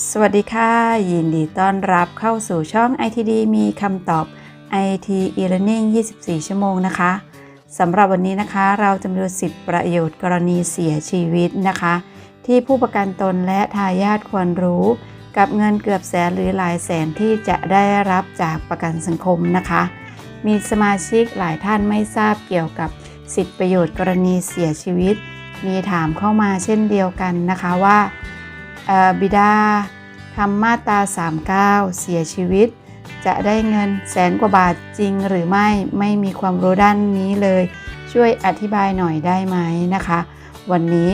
สวัสดีค่ะ ยินดีต้อนรับเข้าสู่ช่อง ITD มีคำตอบ IT e-learning 24 ชั่วโมงนะคะสำหรับวันนี้นะคะ เราจะมาดูสิทธิประโยชน์กรณีเสียชีวิตนะคะ ที่ผู้ประกันตนและทายาทควรรู้ กับเงินเกือบแสนหรือหลายแสนที่จะได้รับจากประกันสังคมนะคะ มีสมาชิกหลายท่านไม่ทราบเกี่ยวกับสิทธิประโยชน์กรณีเสียชีวิต มีถามเข้ามาเช่นเดียวกันนะคะว่า บิดาทำมาตรา39 เสียชีวิต จะได้เงินแสนกว่าบาทจริงหรือไม่ไม่มีความรู้ด้านนี้เลย ช่วยอธิบายหน่อยได้ไหมนะคะ วันนี้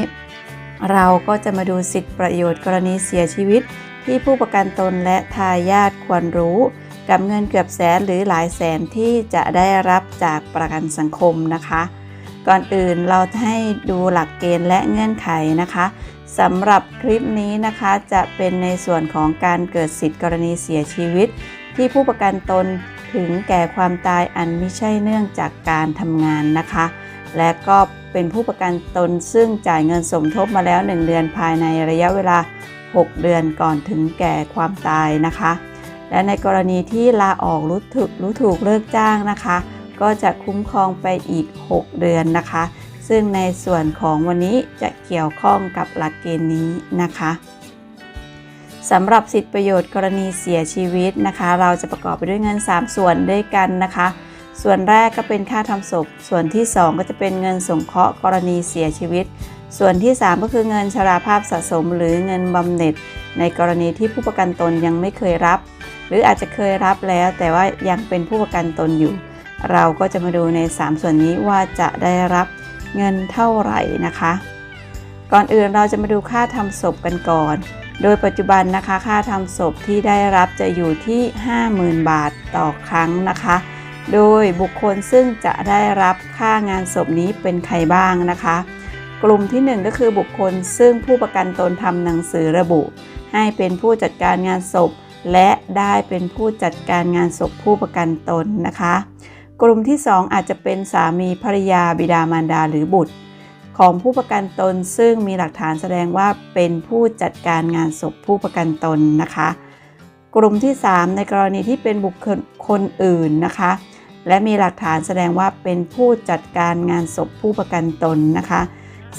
เราก็จะมาดูสิทธิประโยชน์กรณีเสียชีวิต ที่ผู้ประกันตนและทายาทควรรู้ กับเงินเกือบแสนหรือหลายแสนที่จะได้รับจากประกันสังคมนะคะ ก่อนอื่นเราให้ดูหลักเกณฑ์และเงื่อนไขนะคะ สำหรับคลิปนี้นะคะจะเป็นในส่วนของการเกิดสิทธิกรณีเสียชีวิต ที่ผู้ประกันตนถึงแก่ความตายอันไม่ใช่เนื่องจากการทำงานนะคะ และก็เป็นผู้ประกันตนซึ่งจ่ายเงินสมทบมาแล้ว 1 เดือนภายในระยะเวลา 6 เดือนก่อนถึงแก่ความตายนะคะ และในกรณีที่ลาออกรู้ถูกรู้ถูกเลิกจ้างนะคะ ก็จะคุ้มครองไปอีก 6 เดือนนะคะ ซึ่งในส่วนของวันนี้จะเกี่ยวข้องกับหลักเกณฑ์นี้นะคะสำหรับสิทธิประโยชน์กรณีเสียชีวิตนะคะ เราจะประกอบไปด้วยเงิน 3 ส่วนด้วยกันนะคะ ส่วนแรกก็เป็นค่าทำศพ ส่วนที่ 2 ก็จะเป็นเงินสงเคราะห์กรณีเสียชีวิต ส่วนที่ 3 ก็คือเงินชราภาพสะสม หรือเงินบำเหน็จ ในกรณีที่ผู้ประกันตนยังไม่เคยรับ หรืออาจจะเคยรับแล้ว แต่ว่ายังเป็นผู้ประกันตนอยู่ เราก็จะมาดูใน 3 ส่วนนี้ว่าจะได้รับ เงินเท่าไหร่นะคะ ก่อนอื่นเราจะมาดูค่าทำศพกันก่อน โดยปัจจุบันนะคะ ค่าทำศพที่ได้รับจะอยู่ที่ 50,000 บาทต่อครั้งนะคะ โดยบุคคลซึ่งจะได้รับค่างานศพนี้เป็นใครบ้างนะคะ กลุ่มที่ 1 ก็คือบุคคลซึ่งผู้ประกันตนทำหนังสือระบุ ให้เป็นผู้จัดการงานศพ และได้เป็นผู้จัดการงานศพผู้ประกันตนนะคะ กลุ่มที่ 2 อาจจะเป็นสามีภรรยาบิดามารดาหรือบุตร ของผู้ประกันตนซึ่งมีหลักฐานแสดงว่าเป็นผู้จัดการงานศพผู้ประกันตนนะคะ กลุ่มที่ 3 ในกรณีที่เป็นบุคคลคนอื่นนะคะ และมีหลักฐานแสดงว่าเป็นผู้จัดการงานศพผู้ประกันตนนะคะ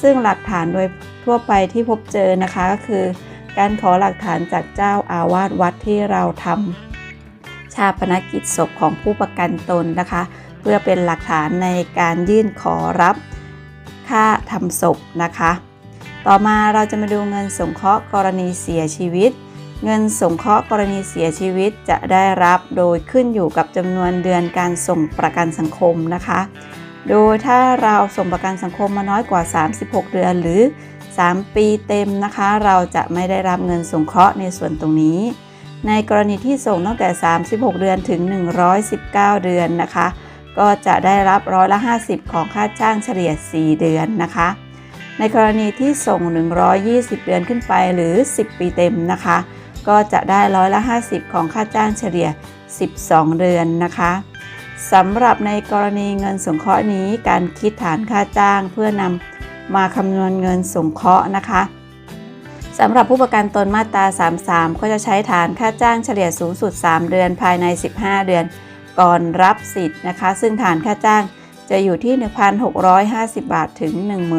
ซึ่งหลักฐานโดยทั่วไปที่พบเจอนะคะก็คือ การขอหลักฐานจากเจ้าอาวาสวัดที่เราทำาปนกิจศพของผู้ประกันตนนะคะ เพื่อเป็นหลักฐานในการยื่นขอรับค่าทำศพนะคะ ต่อมาเราจะมาดูเงินสงเคราะห์กรณีเสียชีวิต เงินสงเคราะห์กรณีเสียชีวิตจะได้รับโดยขึ้นอยู่กับจำนวนเดือนการส่งประกันสังคมนะคะ โดยถ้าเราส่งประกันสังคมมาน้อยกว่า 36 เดือนหรือ 3 ปีเต็มนะคะ เราจะไม่ได้รับเงินสงเคราะห์ในส่วนตรงนี้ ในกรณีที่ส่งตั้งแต่ 36 เดือนถึง 119 เดือนนะคะ ก็จะได้รับร้อยละ 50 ของค่าจ้างเฉลี่ย 4 เดือนนะคะ ในกรณีที่ส่ง 120 เดือนขึ้นไปหรือ 10 ปีเต็มนะคะ ก็จะได้ร้อยละ 50 ของค่าจ้างเฉลี่ย 12 เดือนนะคะสำหรับในกรณีเงินสงเคราะห์นี้การคิดฐานค่าจ้างเพื่อนำมาคำนวณเงินสงเคราะห์นะคะ สำหรับผู้ประกันตนมาตรา 33 ก็จะใช้ฐานค่าจ้างเฉลี่ยสูงสุด 3 เดือนภายใน 15 เดือน ก่อนรับสิทธิ์นะคะ ซึ่งฐานค่าจ้างจะอยู่ที่ 1,650 บาทถึง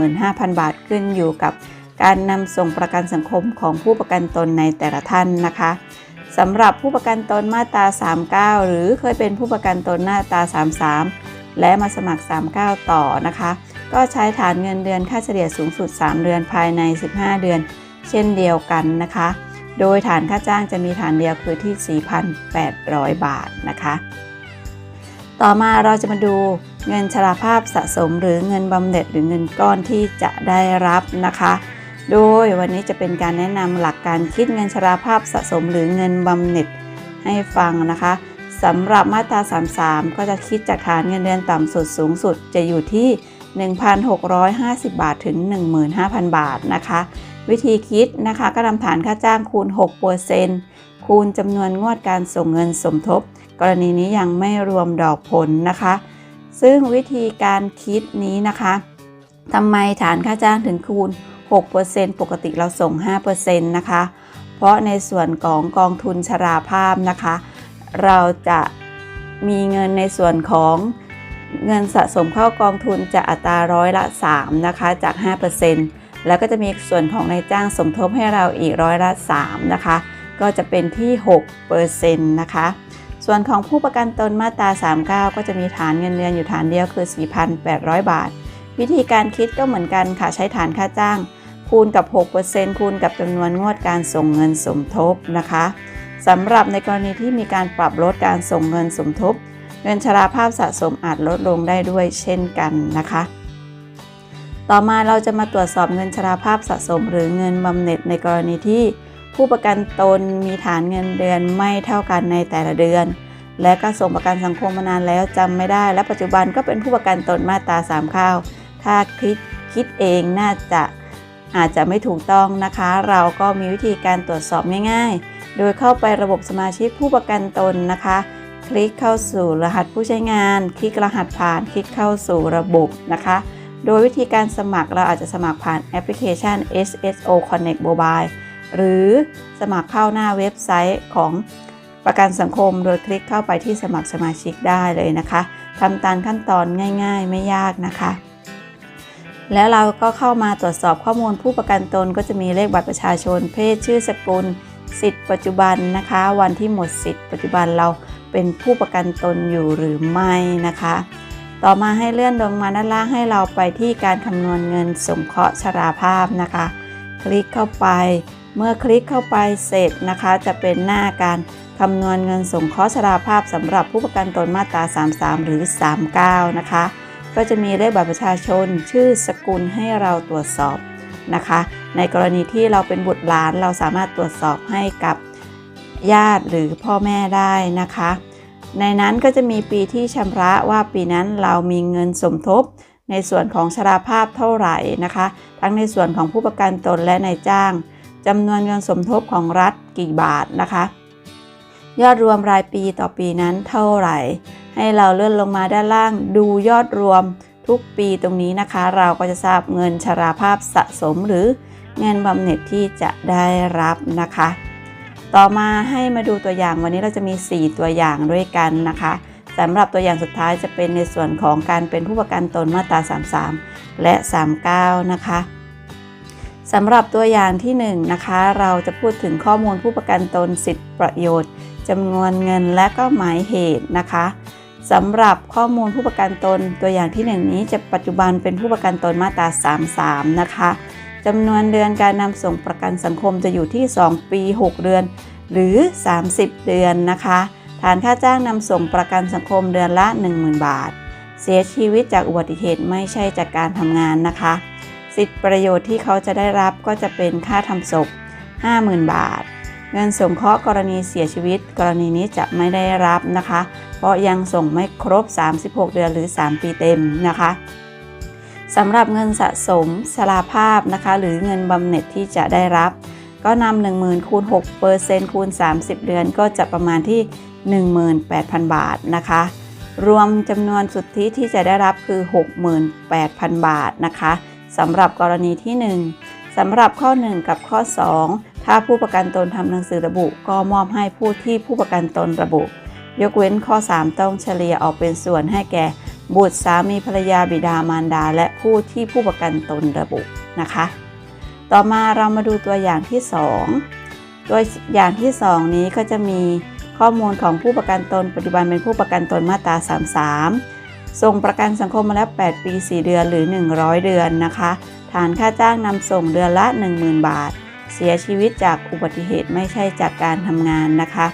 15,000 บาทขึ้นอยู่กับการนำส่งประกันสังคมของผู้ประกันตนในแต่ละท่านนะคะสำหรับผู้ประกันตนมาตรา 39 หรือเคยเป็นผู้ประกันตนมาตรา33 และมาสมัคร 39 ต่อนะคะ ก็ใช้ฐานเงินเดือนค่าเฉลี่ยสูงสุด 3 เดือนภายใน 15 เดือน เช่นเดียวกันนะคะ โดยฐานค่าจ้างจะมีฐานเดียวคือที่ 4,800 บาทนะคะ ต่อมาเราจะมาดูเงินชราภาพสะสมหรือเงินบำเหน็จหรือเงินก้อนที่จะได้รับนะคะ โดยวันนี้จะเป็นการแนะนำหลักการคิดเงินชราภาพสะสมหรือเงินบำเหน็จให้ฟังนะคะสำหรับมาตรา 33 ก็จะคิดจากฐานเงินเดือนต่ำสุดสูงสุดจะอยู่ที่ 1,650 บาทถึง 15,000 บาทนะคะ วิธีคิดนะคะก็นำฐานค่าจ้างคูณ6%คูณจำนวนงวดการส่งเงินสมทบ กรณีนี้ยังไม่รวมดอกผลนะคะ ซึ่งวิธีการคิดนี้นะคะทำไมฐานค่าจ้างถึงคูณ 6%ปกติเราส่ง 5%นะคะ เพราะในส่วนของกองทุนชราภาพนะคะ เราจะมีเงินในส่วนของ เงินสะสมเข้ากองทุนจะอัตราร้อยละ 3 นะคะ จาก 5%แล้วก็จะมีส่วนของนายจ้างสมทบให้เราอีกร้อยละ 3 นะคะ ก็จะเป็นที่6%นะคะ ส่วนของผู้ประกันตนมาตรา 39 ก็จะมีฐานเงินเดือนอยู่ฐานเดียวคือ 4,800 บาท วิธีการคิดก็เหมือนกันค่ะ ใช้ฐานค่าจ้าง คูณกับ 6%คูณกับจำนวนงวดการส่งเงินสมทบนะคะสำหรับในกรณีที่มีการปรับลดการส่งเงินสมทบ เงินชราภาพสะสมอาจลดลงได้ด้วยเช่นกันนะคะ ต่อมาเราจะมาตรวจสอบเงินชราภาพสะสม หรือเงินบำเหน็จในกรณีที่ ผู้ประกันตนมีฐานเงินเดือนไม่เท่ากันในแต่ละเดือน และก็ส่งประกันสังคมมานานแล้วจำไม่ได้ และปัจจุบันก็เป็นผู้ประกันตนมาตรา3ข้าวถ้าคิดคิดเองน่าจะอาจจะไม่ถูกต้องนะคะ เราก็มีวิธีการตรวจสอบง่าย ๆ โดยเข้าไประบบสมาชิกผู้ประกันตนนะคะ คลิกเข้าสู่รหัสผู้ใช้งาน คลิกรหัสผ่าน คลิกเข้าสู่ระบบนะคะ โดยวิธีการสมัครเราอาจจะสมัครผ่านแอปพลิเคชัน SSO Connect Mobile หรือสมัครเข้าหน้าเว็บไซต์ของประกันสังคม โดยคลิกเข้าไปที่สมัครสมาชิกได้เลยนะคะทำตามขั้นตอนง่าย ๆ ไม่ยากนะคะ แล้วเราก็เข้ามาตรวจสอบข้อมูลผู้ประกันตนก็จะมีเลขบัตรประชาชน เพศชื่อสกุล สิทธิ์ปัจจุบันนะคะ วันที่หมดสิทธิ์ปัจจุบันเรา เป็นผู้ประกันตนอยู่หรือไม่นะคะ ต่อมาให้เลื่อนลงมาด้านล่างให้เราไปที่การคำนวณเงินสงเคราะห์ชราภาพนะคะ คลิกเข้าไป เมื่อคลิกเข้าไปเสร็จนะคะ จะเป็นหน้าการคำนวณเงินสงเคราะห์ชราภาพสำหรับผู้ประกันตนมาตรา 33 หรือ 39 นะคะ ก็จะมีเลขบัตรประชาชนชื่อสกุลให้เราตรวจสอบนะคะ ในกรณีที่เราเป็นบุตรหลานเราสามารถตรวจสอบให้กับ ญาติหรือพ่อแม่ได้นะคะ ในนั้นก็จะมีปีที่ชำระว่าปีนั้นเรามีเงินสมทบในส่วนของชราภาพเท่าไหร่นะคะ ทั้งในส่วนของผู้ประกันตนและนายจ้างจำนวนเงินสมทบของรัฐกี่บาทนะคะ ยอดรวมรายปีต่อปีนั้นเท่าไหร่ ให้เราเลื่อนลงมาด้านล่างดูยอดรวมทุกปีตรงนี้นะคะ เราก็จะทราบเงินชราภาพสะสมหรือเงินบำเหน็จที่จะได้รับนะคะ ต่อมาให้มาดูตัวอย่างวันนี้เราจะมี 4 ตัวอย่างด้วยกันนะคะสำหรับตัวอย่างสุดท้ายจะเป็นในส่วนของการเป็นผู้ประกันตนมาตรา 33 และ 39 นะคะสำหรับตัวอย่างที่1นนะคะ เราจะพูดถึงข้อมูลผู้ประกันตนสิทธิประโยชน์จำนวนเงินและก็หมายเหตุนะคะสำหรับข้อมูลผู้ประกันตนตัวอย่างที่ 1 นี้จะปัจจุบันเป็นผู้ประกันตนมาตรา 33 นะคะ จำนวนเดือนการนำส่งประกันสังคมจะอยู่ที่ 2 ปี 6 เดือน หรือ 30 เดือนนะคะ ฐานค่าจ้างนำส่งประกันสังคมเดือนละ 10,000 บาท เสียชีวิตจากอุบัติเหตุไม่ใช่จากการทำงานนะคะ สิทธิประโยชน์ที่เขาจะได้รับก็จะเป็นค่าทำศพ 50,000 บาท เงินสงเคราะห์กรณีเสียชีวิต กรณีนี้จะไม่ได้รับนะคะ เพราะยังส่งไม่ครบ 36 เดือนหรือ 3 ปีเต็มนะคะ สำหรับเงินสะสมสลาภาพนะคะ หรือเงินบำเหน็จที่จะได้รับ ก็นำ10,000คูณ6เปอร์เซ็นต์คูณ 30 เดือนก็จะประมาณที่ 18,000 บาทนะคะ รวมจำนวนสุทธิที่จะได้รับคือ 68,000 บาทนะคะสำหรับกรณีที่ 1สำหรับข้อ 1 กับข้อ 2 ถ้าผู้ประกันตนทำหนังสือระบุ ก็มอบให้ผู้ที่ผู้ประกันตนระบุ ยกเว้นข้อ 3 ต้องเฉลี่ยออกเป็นส่วนให้แก่ บุตรสามีภรรยาบิดามารดา และผู้ที่ผู้ประกันตนระบุนะคะ ต่อมาเรามาดูตัวอย่างที่ 2 ตัวอย่างที่ 2 นี้ก็จะมีข้อมูลของผู้ประกันตน ปัจจุบันเป็นผู้ประกันตนมาตรา 33 ส่งประกันสังคมมาแล้ว 8 ปี 4 เดือนหรือ 100 เดือนนะคะ ฐานค่าจ้างนำส่งเดือนละ 10,000 บาท เสียชีวิตจากอุบัติเหตุไม่ใช่จากการทำงานนะคะ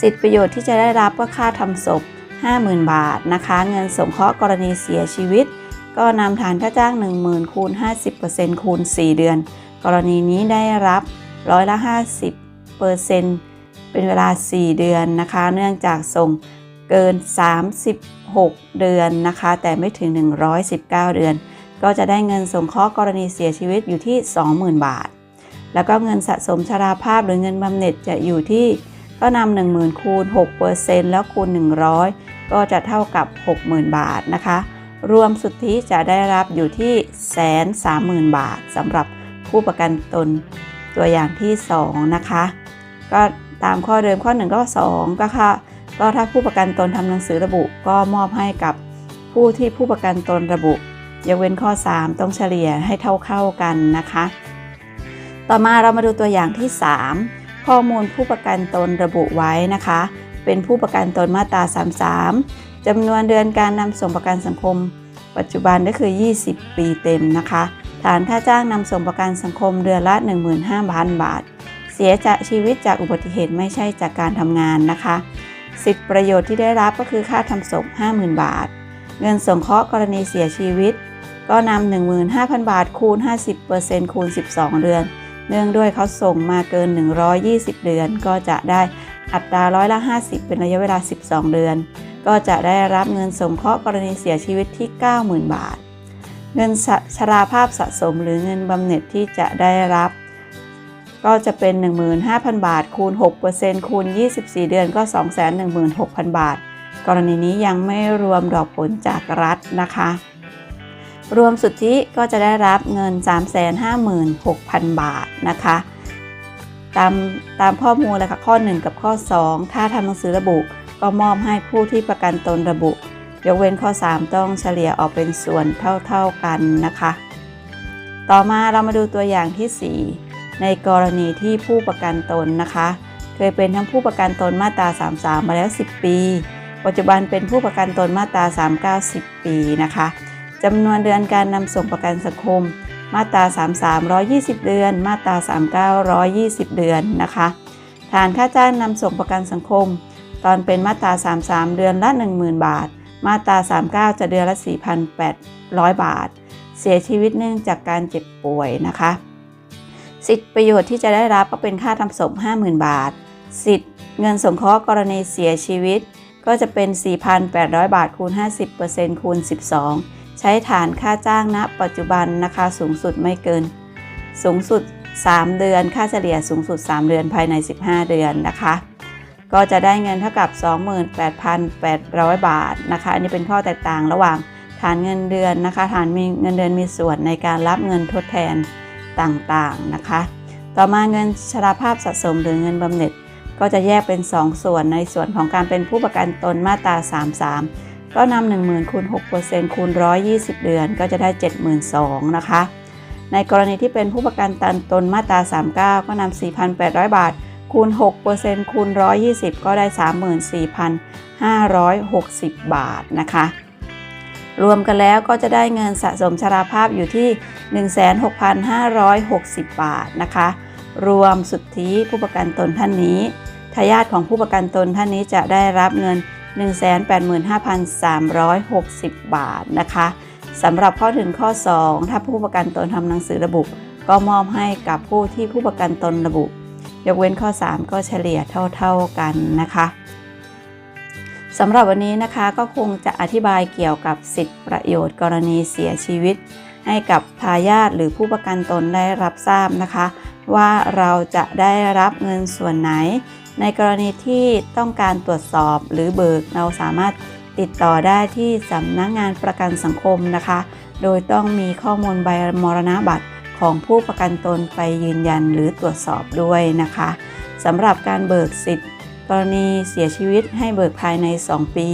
สิทธิประโยชน์ที่จะได้รับก็ค่าทำศพ 50,000 บาทนะคะ เงินสงเคราะห์กรณีเสียชีวิต ก็นำฐานค่าจ้าง 10,000คูณ50%คูณ 4 เดือน กรณีนี้ได้รับร้อยละ 50เปอร์เซ็นต์เป็นเวลา 4 เดือนนะคะ เนื่องจากส่งเกิน 36 เดือนนะคะ แต่ไม่ถึง 119 เดือน ก็จะได้เงินสงเคราะห์กรณีเสียชีวิตอยู่ที่ 20,000 บาท แล้วก็เงินสะสมชราภาพหรือเงินบำเหน็จจะอยู่ที่ก็นำ10,000คูณ6%แล้วคูณ 100 ก็จะเท่ากับ 60,000 บาทนะคะ รวมสุทธิจะได้รับอยู่ที่แสนสามหมื่นบาทสำหรับผู้ประกันตนตัวอย่างที่ 2 นะคะ ก็ตามข้อเดิมข้อ 1 ก็ 2 ก็ค่ะ ก็ถ้าผู้ประกันตนทำหนังสือระบุก็มอบให้กับผู้ที่ผู้ประกันตนระบุยกเว้นข้อ 3 ต้องเฉลี่ยให้เท่าเข้ากันนะคะ ต่อมาเรามาดูตัวอย่างที่ 3 ข้อมูลผู้ประกันตนระบุไว้นะคะ เป็นผู้ประกันตนมาตรา 33 จำนวนเดือนการนำส่งประกันสังคม ปัจจุบันก็คือ 20 ปีเต็มนะคะ ฐานค่าจ้างนำส่งประกันสังคมเดือนละ 15,000 บาท เสียจากชีวิตจากอุบัติเหตุไม่ใช่จากการทำงานนะคะ สิทธิประโยชน์ที่ได้รับก็คือค่าทำศพ 50,000 บาท เงินสงเคราะห์กรณีเสียชีวิต ก็นำ15,000 บาทคูณ 50%คูณ 12 เดือน เนื่องด้วยเขาส่งมาเกิน 120 เดือนก็จะได้ อัตราร้อยละ 50 เป็นระยะเวลา 12 เดือน ก็จะได้รับเงินสงเคราะห์กรณีเสียชีวิตที่ 90,000 บาท เงินชราภาพสะสมหรือเงินบำเหน็จที่จะได้รับ ก็จะเป็น 15,000 บาท คูณ 6%คูณ 24 เดือนก็ 216,000 บาท กรณีนี้ยังไม่รวมดอกผลจากรัฐนะคะ รวมสุทธิก็จะได้รับเงิน 356,000 บาทนะคะ ตามตามข้อมูลเลยค่ะข้อ 1 กับข้อ 2 ถ้าทำหนังสือระบุ ก็มอบให้ผู้ที่ประกันตนระบุ ยกเว้นข้อ 3 ต้องเฉลี่ยออกเป็นส่วนเท่าๆกันนะคะ ต่อมาเรามาดูตัวอย่างที่ 4 ในกรณีที่ผู้ประกันตนนะคะ เคยเป็นทั้งผู้ประกันตนมาตรา 33 มาแล้ว 10 ปี ปัจจุบันเป็นผู้ประกันตนมาตรา 39 10 ปีนะคะจำนวนเดือนการนำส่งประกันสังคม มาตรา 33 120 เดือน มาตรา 39 120 เดือนนะคะฐานค่าจ้างนำส่งประกันสังคม ตอนเป็นมาตรา 33 เดือนละ 10,000 บาท มาตรา 39 จะเดือนละ 4,800 บาท เสียชีวิตเนื่องจากการเจ็บป่วยนะคะ สิทธิประโยชน์ที่จะได้รับก็เป็นค่าทำศพ 50,000 บาท สิทธิเงินสงเคราะห์กรณีเสียชีวิต ก็จะเป็น 4,800 บาทคูณ 50%คูณ 12 ใช้ฐานค่าจ้างณ ปัจจุบันนะคะสูงสุดไม่เกิน สูงสุด 3 เดือน ค่าเฉลี่ยสูงสุด 3 เดือนภายใน 15 เดือนนะคะ ก็จะได้เงินเท่ากับ 28,800 บาทนะคะ อันนี้เป็นข้อแตกต่างระหว่างฐานเงินเดือนนะคะ ฐานมีเงินเดือนมีส่วนในการรับเงินทดแทนต่างๆนะคะ ต่อมาเงินชราภาพสะสมหรือเงินบำเหน็จก็จะแยกเป็น 2 ส่วนในส่วนของการเป็นผู้ประกันตนมาตรา 33 ก็นำ10,000คูณ6%คูณ 120 เดือนก็จะได้ 72,000นะคะ ในกรณีที่เป็นผู้ประกันตันตนมาตรา 39 ก็นำ4,800 บาท คูณ 6%คูณ 120 ก็ได้ 34,560 บาทนะคะ รวมกันแล้วก็จะได้เงินสะสมชราภาพอยู่ที่ 16,560 บาทนะคะ รวมสุทธิผู้ประกันตนท่านนี้ทายาทของผู้ประกันตนท่านนี้จะได้รับเงิน 185,360 บาทนะคะสำหรับข้อถึงข้อ 2 ถ้าผู้ประกันตนทำหนังสือระบุ ก็มอบให้กับผู้ที่ผู้ประกันตนระบุ ยกเว้นข้อ 3 ก็เฉลี่ยเท่า ๆกันนะคะสำหรับวันนี้นะคะก็คงจะอธิบายเกี่ยวกับสิทธิประโยชน์กรณีเสียชีวิต ให้กับทายาทหรือผู้ประกันตนได้รับทราบนะคะ ว่าเราจะได้รับเงินส่วนไหน ในกรณีที่ต้องการตรวจสอบหรือเบิกเราสามารถติดต่อได้ที่สำนักงงานประกันสังคมนะคะ โดยต้องมีข้อมูลใบมรณบัตรของผู้ประกันตนไปยืนยันหรือตรวจสอบด้วยนะคะสำหรับการเบิกสิทธิ์ กรณีเสียชีวิตให้เบิกภายใน 2 ปี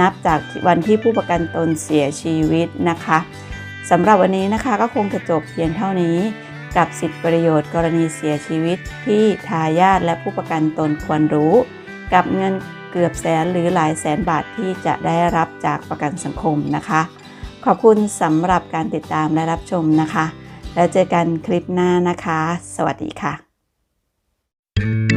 นับจากวันที่ผู้ประกันตนเสียชีวิตนะคะสำหรับวันนี้นะคะก็คงจะจบเพียงเท่านี้ กับสิทธิประโยชน์กรณีเสียชีวิตที่ทายาทและผู้ประกันตนควรรู้ กับเงินเกือบแสนหรือหลายแสนบาทที่จะได้รับจากประกันสังคมนะคะ ขอบคุณสำหรับการติดตามและรับชมนะคะ แล้วเจอกันคลิปหน้านะคะ สวัสดีค่ะ